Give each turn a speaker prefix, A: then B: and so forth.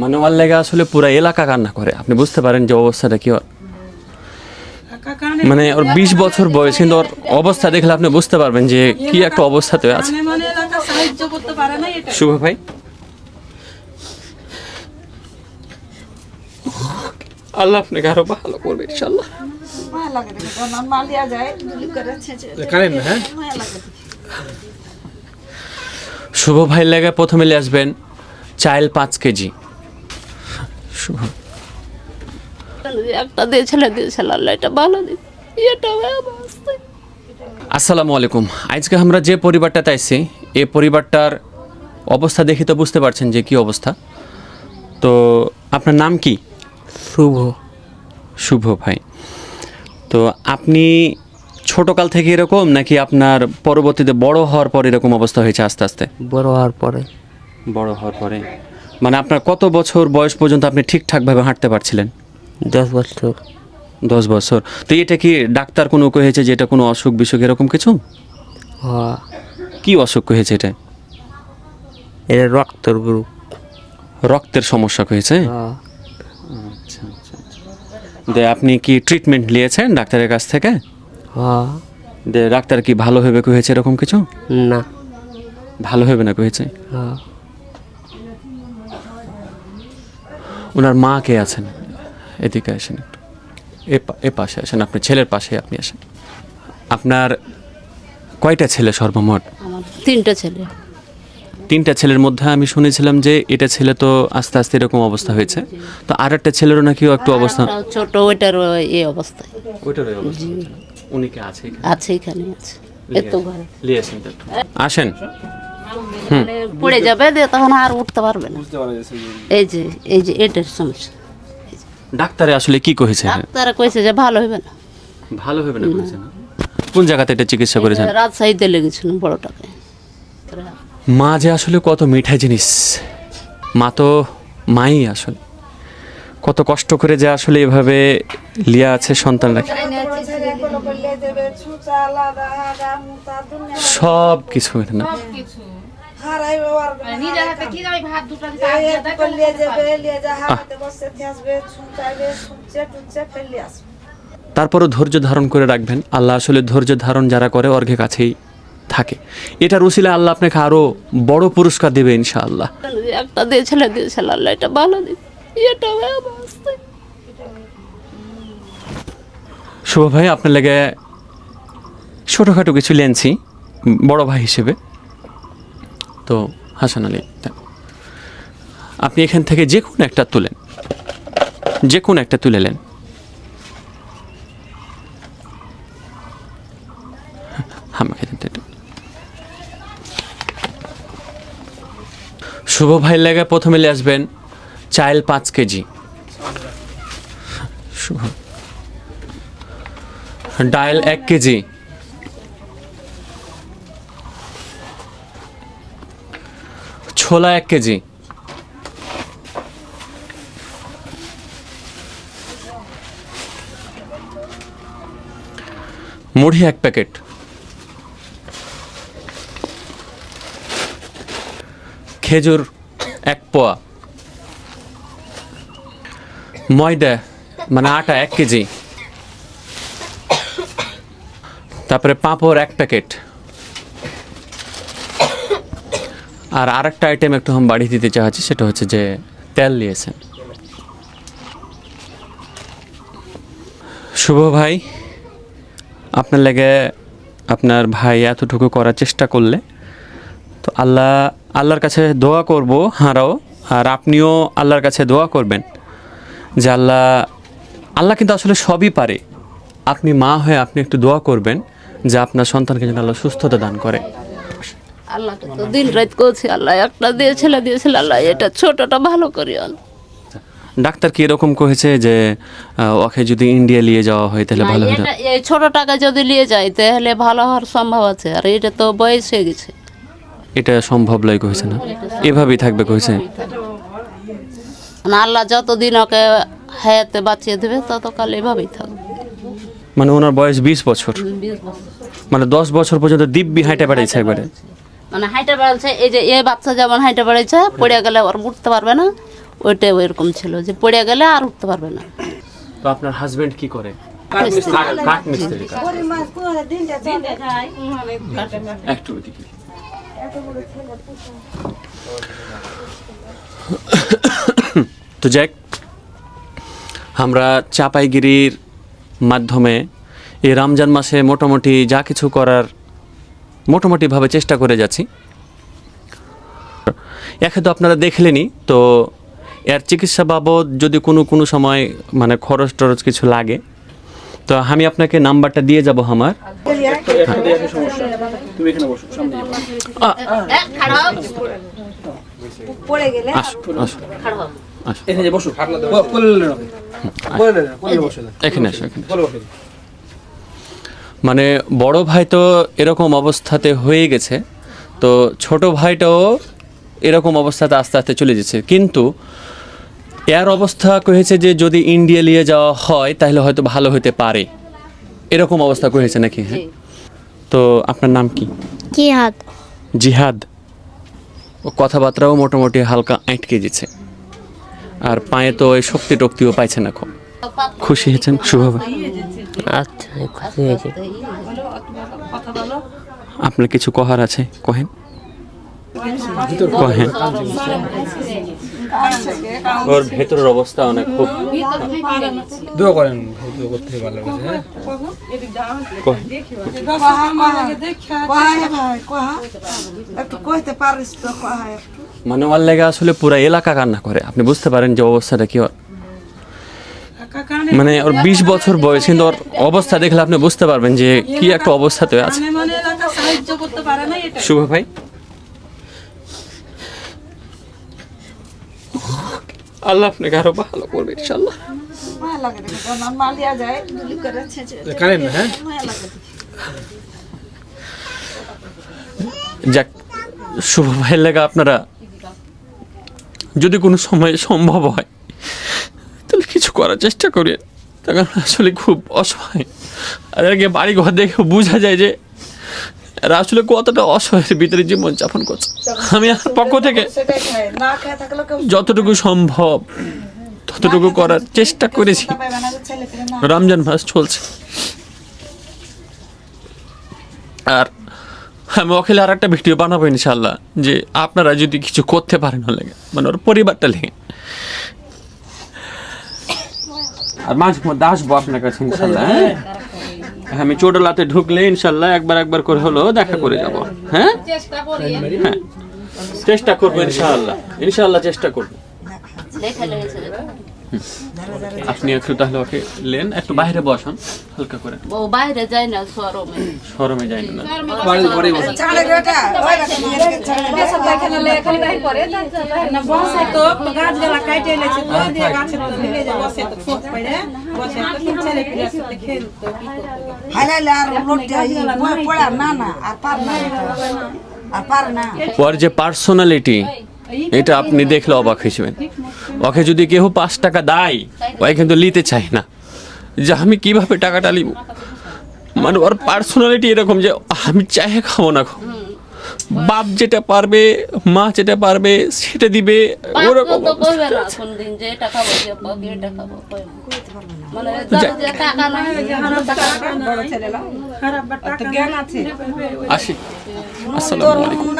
A: মানে ওর লেগে আসলে পুরো এলাকা কান্না করে। আপনি বুঝতে পারেন যে অবস্থাটা কি ওর মানে ওর বিশ বছর বয়স কিন্তু ওর অবস্থা দেখলে আপনি বুঝতে পারবেন যে কি একটা অবস্থাতে আছে।
B: মানে মানে এলাকা সাহায্য করতে পারে না এটা
A: শুভ ভাই। আল্লাহ আপনাকে আরও ভালো করবে ইনশাল্লাহ
C: হ্যাঁ?
A: শুভ ভাই লেগে প্রথমে নিয়ে আসবেন চাইল পাঁচ কেজি। শুভ।
D: একটা দিয়েছিল দিয়েছিল আল্লাহ এটা ভালো দিন এটা
A: আসসালামু আলাইকুম। আজকে আমরা যে পরিবারটাতে আইছি এই পরিবারটার অবস্থা দেখে তো বুঝতে পারছেন যে কি অবস্থা। তো আপনার নাম কি?
C: শুভ।
A: শুভ ভাই। তো আপনি ছোটকাল থেকে এরকম নাকি আপনার পরবর্তীতে বড় হওয়ার পর এরকম অবস্থা হয়েছে আস্তে আস্তে?
C: বড় হওয়ার পরে।
A: বড় হওয়ার পরে। মানে আপনার কত বছর বয়স পর্যন্ত আপনি ঠিকঠাকভাবে হাঁটতে পারছিলেন?
C: দশ বছর।
A: দশ বছর। তো এটা কি ডাক্তার কোনো কয়েছে যে এটা কোনো অসুখ বিসুখ এরকম কিছু?
C: হওয়া
A: কি অসুখ হয়েছে এটা?
C: এটা রক্তর গ্রুপ।
A: রক্তের সমস্যা হয়েছে
C: হ্যাঁ।
A: আচ্ছা আচ্ছা দে আপনি কি ট্রিটমেন্ট নিয়েছেন ডাক্তারের কাছ থেকে?
C: হ্যাঁ।
A: দে ডাক্তার কি ভালো হবে কয়েছে এরকম কিছু?
C: না।
A: ভালো হবে না কয়েছে?
C: হ্যাঁ।
A: ওনার মা কে আছেন? এদিকে আসেন একটু। এ পাশে আসেন আপনার ছেলের পাশে আপনি আসেন। আপনার কয়টা ছেলে সর্বমোট?
D: তিনটা ছেলে।
A: তিনটা ছেলের মধ্যে আমি শুনেছিলাম যে এটা ছেলে তো আস্তে আস্তে এরকম অবস্থা হয়েছে। তো আর একটা ছেলেরও নাকি একটু অবস্থা
D: ছোট ওইটার এই অবস্থায়।
A: ওইটারই অবস্থা। উনি কি আছে?
D: আছে এখানে আছে। এত ঘরে।
A: আসেন।
D: মানে পড়ে যাবে দিয়ে তখন আর উঠতে পারবে না। এই যে এই যে এটার সমস্যা।
A: ডাক্তারে আসলে কি করেছে
D: ডাক্তারা কইছে যে ভালো হবে না।
A: ভালো হবে না করেছে না? কোন জায়গাতে এটা চিকিৎসা করেছেন?
D: রাজশাহীতে লেগেছিল বড় টাকায়
A: মা যে আসলে কত মিঠা জিনিস। মা তো মাই আসলে। কত কষ্ট করে যে আসলে এভাবে লিয়া আছে সন্তান রাখে সব কিছু না
B: হারাই আর নিজের হাতে কি যাবে ভাত দুটো করলে যাবে লিয়ে যা হাতে বসে থাকবে ছুচাইবে ছুচে টুচে ফেলে আসবে।
A: তারপরও ধৈর্য ধারণ করে রাখবেন। আল্লাহ আসলে ধৈর্য ধারণ যারা করে অর্ঘে কাছেই থাকে। এটার উসিলে আল্লাহ আপনাকে আরও বড় পুরস্কার দেবে ইনশাআল্লাহ।
D: একটা দিয়েছিল দিয়েছিল আল্লাহ এটা ভালো দিন এটা
A: শুভ ভাই আপনার লেগে ছোটোখাটো কিছু লেনছি বড় ভাই হিসেবে। তো হাসান আলী আপনি এখান থেকে যে কোনো একটা তুলেন। যে কোনো একটা তুলে নেন। শুভ ভাই লেগে প্রথমে নিয়ে আসবেন চাইল পাঁচ কেজি। ডাল এক কেজি। ছোলা এক কেজি। মুড়ি এক প্যাকেট। খেজুর এক পোয়া। ময়দা মানে আটা এক কেজি। তারপরে পাঁপড় এক প্যাকেট। আর আরেকটা আইটেম একটু আমি বাড়িয়ে দিতে চাচ্ছি, সেটা হচ্ছে যে তেল নিয়েছেন শুভ ভাই, আপনার লেগে আপনার ভাই এতটুকু করার চেষ্টা করলে, তো আল্লাহ, আল্লাহর কাছে দোয়া করব হারাও, আর আপনিও আল্লাহর কাছে দোয়া করবেন যে আল্লাহ আল্লাহ কিন্তু আসলে সবই পারে। আপনি মা হয়ে আপনি একটু দোয়া করবেন যে আপনার সন্তানকে যেন আল্লাহ সুস্থতা দান করে।
D: আল্লাহকে তো দিন রাত করছি আল্লাহ একটা দিয়েছিল দিয়েছিল আল্লাহ এটা ছোটটা ভালো করি
A: ডাক্তার কি এরকম কহেছে যে ওকে যদি ইন্ডিয়া নিয়ে যাওয়া হয় তাহলে ভালো হতো?
D: এই ছোট টাকা যদি নিয়ে যায় তাহলে ভালো হওয়ার সম্ভব আছে আর এটা তো বয়স হয়ে গেছে।
A: এটা সম্ভব লয় কহেছে না? এভাবেই থাকবে কহেছে
D: না আল্লাহ যতদিন ওকে হায়াতে বাঁচিয়ে দেবে ততকাল এভাবেই থাকবে।
A: মানে ওনার বয়স বিশ বছর। মানে দশ বছর পর্যন্ত দিব্যি হাইটে বেড়াইছে একবারে।
D: মানে হাইটে বেড়াচ্ছে এই যে এই বাচ্চা যেমন হাইটে বেড়াইছে পড়ে গেলে ওর উঠতে পারবে না ওইটা ওইরকম ছিল যে পড়ে গেলে আর উঠতে পারবে না।
A: তো আপনার হাজবেন্ড কি করে? কাঠ মিস্ত্রি। একটু ওদিকে। তো যাক আমরা চাপাইগিরির মাধ্যমে এই রমজান মাসে মোটামুটি যা কিছু করার মোটামুটিভাবে চেষ্টা করে যাচ্ছি। একে তো আপনারা দেখলেনি তো এর চিকিৎসা বাবদ যদি কোনো কোনো সময় মানে খরচ টরচ কিছু লাগে তো আমি আপনাকে নাম্বারটা দিয়ে যাব আমার। আসো
E: এখানে
A: আসো। এখানে মানে বড় ভাই তো এরকম অবস্থাতে হয়ে গেছে তো ছোট ভাইটাও এরকম অবস্থাতে আস্তে আস্তে চলে যাচ্ছে। কিন্তু এর অবস্থা কয়েছে যে যদি ইন্ডিয়া নিয়ে যাওয়া হয় তাহলে হয়তো ভালো হতে পারে। এরকম অবস্থা কয়েছে নাকি? হ্যাঁ। তো আপনার নাম কি?
F: হাত
A: জিহাদ। ও কথাবার্তাও মোটামুটি হালকা আটকে দিচ্ছে আর পায়ে তো ওই শক্তি টক্তিও পাইছে না খুব। খুশি হয়েছেন শুভভাবে
C: আচ্ছা খুশি হয়েছি।
A: আপনার কিছু কহার আছে? কহেন। কহেন। ওর ভেতরের অবস্থা অনেক খুব
E: দোয়া করেন দোয়া করতে ভালো লাগছে হ্যাঁ?
A: কহেন
B: কহায় ভাই কহা। একটু কইতে পারিস তো কহায়
A: মানে ওর লেগে আসলে পুরো এলাকা কান্না করে। আপনি বুঝতে পারেন যে অবস্থাটা কি ওর। মানে ওর বিশ বছর বয়স কিন্তু ওর অবস্থা দেখলে আপনি বুঝতে পারবেন যে কি একটা অবস্থাতে আছে। শুভ ভাই। আল্লাহ আপনাকে আরও ভালো করবে ইনশাল্লাহ
E: হ্যাঁ?
A: যাক শুভ ভাইয়ের লেগে আপনারা যদি কোনো সময় সম্ভব হয় করার চেষ্টা তার কারণ আসলে খুব অসহায়। আর আগে বাড়ি ঘর দেখে বোঝা যায় যে এরা আসলে কতটা অসহায়ের ভিতরে জীবন যাপন করছে। আমি আর পক্ষ থেকে যতটুকু সম্ভব ততটুকু করার চেষ্টা করেছি। রমজান মাস চলছে। আর আমি অখিলে আর একটা ভিডিও বানাবো ইনশাল্লাহ যে আপনারা যদি কিছু করতে পারেন লেগে মানে ওর পরিবারটা লেগে। আর মাঝে মধ্যে আসব আপনার কাছে ইনশাল্লাহ হ্যাঁ? আমি চোডলাতে ঢুকলে ইনশাল্লাহ একবার একবার করে হলেও দেখা করে যাব। হ্যাঁ? হ্যাঁ চেষ্টা করব ইনশাল্লাহ ইনশাল্লাহ চেষ্টা করব। আপনি একটু তাহলে ওকে লেন একটু বাইরে বসান হালকা করে।
D: ও বাইরে যায় না শরমে।
A: শরমে যায় না।
E: বাড়ি বাড়ি বসে
B: ছাড়ে বেটা ওই দেখেন হাইলাইলে আর লোকটা বই পড়া না না আর পার না। আর পার না।
A: ওর যে পার্সোনালিটি এটা আপনি দেখলে অবাক হয়েছিবেন ওকে যদি কেউ পাঁচ টাকা দেয় ওই কিন্তু নিতে চায় না। যে আমি কীভাবে টাকাটা নিব? মানে ওর পার্সোনালিটি এরকম যে আমি চাই খাব না গো। বাপ যেটা পারবে মা যেটা পারবে সেটা দিবে ওরকম
D: খাব খাব। মানে যার যে টাকা নাই
A: আসি। আসসালামু আলাইকুম।